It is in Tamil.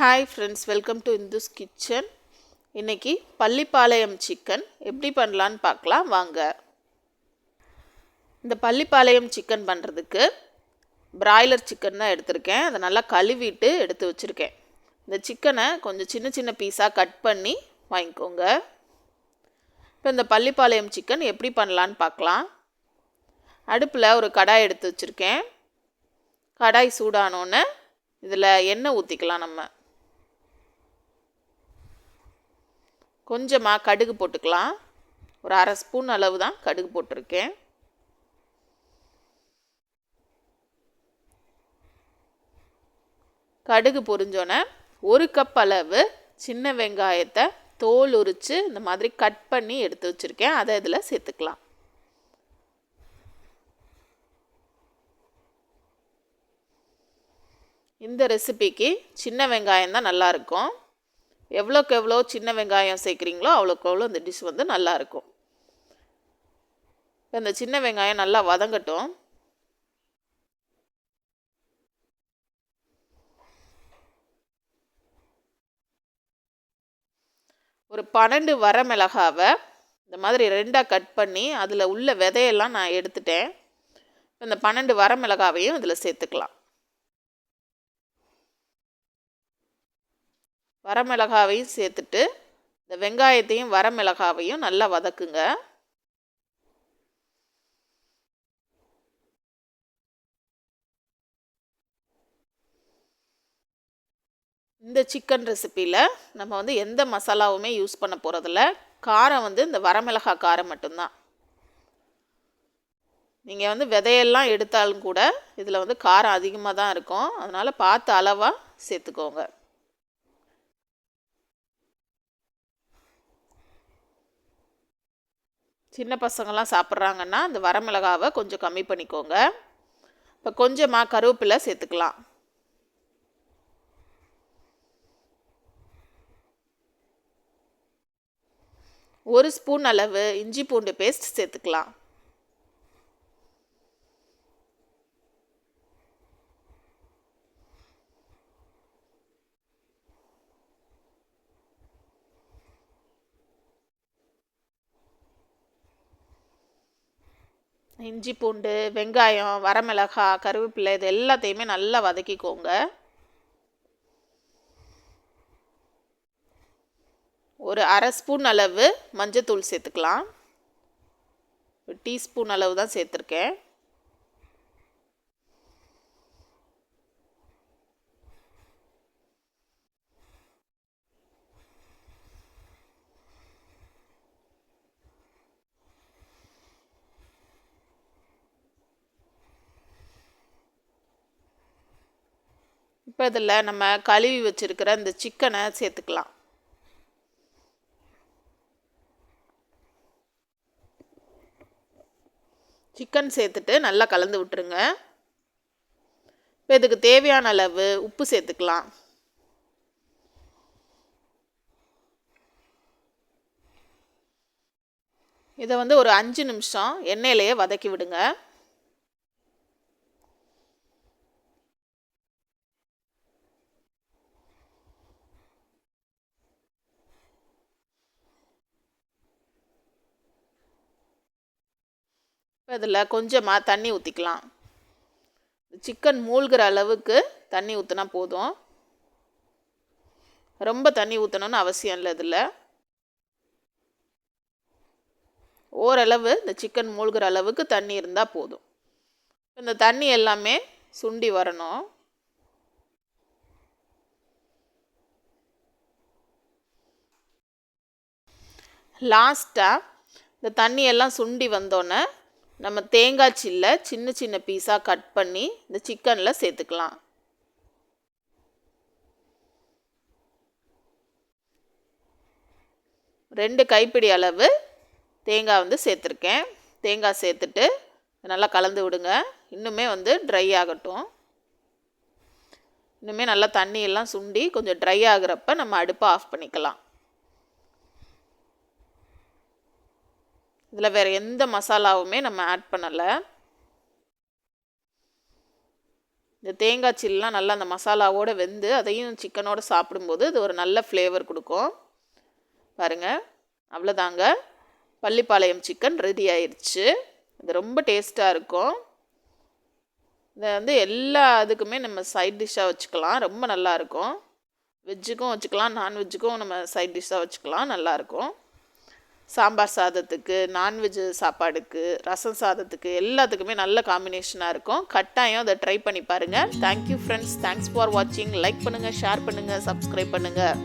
Hi friends welcome to Indhu's kitchen இன்றைக்கி பள்ளிப்பாளையம் சிக்கன் எப்படி பண்ணலான்னு பார்க்கலாம். வாங்க. இந்த பள்ளிப்பாளையம் சிக்கன் பண்ணுறதுக்கு பிராய்லர் சிக்கன் தான் எடுத்திருக்கேன். அதை நல்லா கழுவிட்டு எடுத்து வச்சுருக்கேன். இந்த சிக்கனை கொஞ்சம் சின்ன சின்ன பீஸாக கட் பண்ணி வாங்கிக்கோங்க. இப்போ இந்த பள்ளிப்பாளையம் சிக்கன் எப்படி பண்ணலான்னு பார்க்கலாம். அடுப்பில் ஒரு கடாய் எடுத்து வச்சுருக்கேன். கடாய் சூடானோன்னு இதில் எண்ணெய் ஊற்றிக்கலாம் நம்ம. கொஞ்சமாக கடுகு போட்டுக்கலாம். ஒரு அரை ஸ்பூன் அளவு தான் கடுகு போட்டிருக்கேன். கடுகு பொரிஞ்சோன்னே ஒரு கப் அளவு சின்ன வெங்காயத்தை தோல் உரித்து இந்த மாதிரி கட் பண்ணி எடுத்து வச்சுருக்கேன். அதை இதில் சேர்த்துக்கலாம். இந்த ரெசிபிக்கு சின்ன வெங்காயம் தான் நல்லாயிருக்கும் எவ்வளோக்கு எவ்வளோ சின்ன வெங்காயம் சேர்க்குறீங்களோ அவ்வளோக்கு அவ்வளோ இந்த டிஷ் வந்து நல்லாயிருக்கும். இந்த சின்ன வெங்காயம் நல்லா வதங்கட்டும். ஒரு பன்னெண்டு வரமிளகாவை இந்த மாதிரி ரெண்டாக கட் பண்ணி அதில் உள்ள விதையெல்லாம் நான் எடுத்துட்டேன். இந்த பன்னெண்டு வரமிளகாவையும் இதில் சேர்த்துக்கலாம். வரமிளகாவையும் சேர்த்துட்டு இந்த வெங்காயத்தையும் வரமிளகாவையும் நல்லா வதக்குங்க. இந்த சிக்கன் ரெசிப்பியில் நம்ம வந்து எந்த மசாலாவுமே யூஸ் பண்ண போகிறதில்ல காரம் வந்து இந்த வரமிளகா காரம் மட்டும்தான். நீங்கள் வந்து விதையெல்லாம் எடுத்தாலும் கூட இதில் வந்து காரம் அதிகமாக தான் இருக்கும். அதனால் பார்த்து அளவாக சேர்த்துக்கோங்க. சின்ன பசங்கள்லாம் சாப்பிட்றாங்கன்னா அந்த வரமிளகாவை கொஞ்சம் கம்மி பண்ணிக்கோங்க. இப்போ கொஞ்சமாக கருவேப்பிலை சேர்த்துக்கலாம். ஒரு ஸ்பூன் அளவு இஞ்சி பூண்டு பேஸ்ட் சேர்த்துக்கலாம். இஞ்சி பூண்டு வெங்காயம் வரமிளகா கருவேப்பிலை இது எல்லாத்தையுமே நல்லா வதக்கிக்கோங்க. ஒரு அரை ஸ்பூன் அளவு மஞ்சத்தூள் சேர்த்துக்கலாம். ஒரு டீஸ்பூன் அளவு தான் சேர்த்துருக்கேன். இப்போ இதில் நம்ம கழுவி வச்சுருக்கிற இந்த சிக்கனை சேர்த்துக்கலாம். சிக்கன் சேர்த்துட்டு நல்லா கலந்து விட்டுருங்க. இப்போ இதுக்கு தேவையான அளவு உப்பு சேர்த்துக்கலாம். இதை வந்து ஒரு அஞ்சு நிமிஷம் எண்ணெயிலேயே வதக்கி விடுங்க. இப்போ இதில் கொஞ்சமாக தண்ணி ஊற்றிக்கலாம் சிக்கன் மூழ்கிற அளவுக்கு தண்ணி ஊற்றினா போதும். ரொம்ப தண்ணி ஊற்றணும்னு அவசியம் இல்லை இதில். ஓரளவு இந்த சிக்கன் மூழ்கிற அளவுக்கு தண்ணி இருந்தால் போதும். இந்த தண்ணி எல்லாமே சுண்டி வரணும். லாஸ்ட்டாக இந்த தண்ணியெல்லாம் சுண்டி வந்தோன்னே நம்ம தேங்காய் சில்லை சின்ன சின்ன பீஸாக கட் பண்ணி இந்த சிக்கனில் சேர்த்துக்கலாம். ரெண்டு கைப்பிடி அளவு தேங்காய் வந்து சேர்த்துருக்கேன். தேங்காய் சேர்த்துட்டு நல்லா கலந்து விடுங்க. இன்னுமே வந்து ட்ரை ஆகட்டும். இன்னுமே நல்லா தண்ணியெல்லாம் சுண்டி கொஞ்சம் ட்ரை ஆகுறப்ப நம்ம அடுப்பை ஆஃப் பண்ணிக்கலாம். இதில் வேறு எந்த மசாலாவுமே நம்ம ஆட் பண்ணலை. இந்த தேங்காய் சில்லாம் நல்லா அந்த மசாலாவோடு வெந்து அதையும் சிக்கனோடு சாப்பிடும்போது இது ஒரு நல்ல ஃப்ளேவர் கொடுக்கும். பாருங்கள் அவ்வளோதாங்க பள்ளிப்பாளையம் சிக்கன் ரெடி ஆயிடுச்சு இது ரொம்ப டேஸ்ட்டாக இருக்கும். இதை வந்து எல்லா இதுக்குமே நம்ம சைட் டிஷ்ஷாக வச்சுக்கலாம். ரொம்ப நல்லாயிருக்கும் வெஜ்ஜுக்கும் வச்சுக்கலாம் நான்வெஜ்ஜுக்கும் நம்ம சைட் டிஷ்ஷாக வச்சுக்கலாம். நல்லாயிருக்கும் சாம்பார் சாதத்துக்கு நான்வெஜ் சாப்பாடுக்கு ரசம் சாதத்துக்கு எல்லாத்துக்குமே நல்ல காம்பினேஷனாக இருக்கும். கட்டாயம் அதை ட்ரை பண்ணி பாருங்கள் thank you friends thanks for வாட்சிங் லைக் பண்ணுங்கள் ஷேர் பண்ணுங்கள் சப்ஸ்கிரைப் பண்ணுங்கள்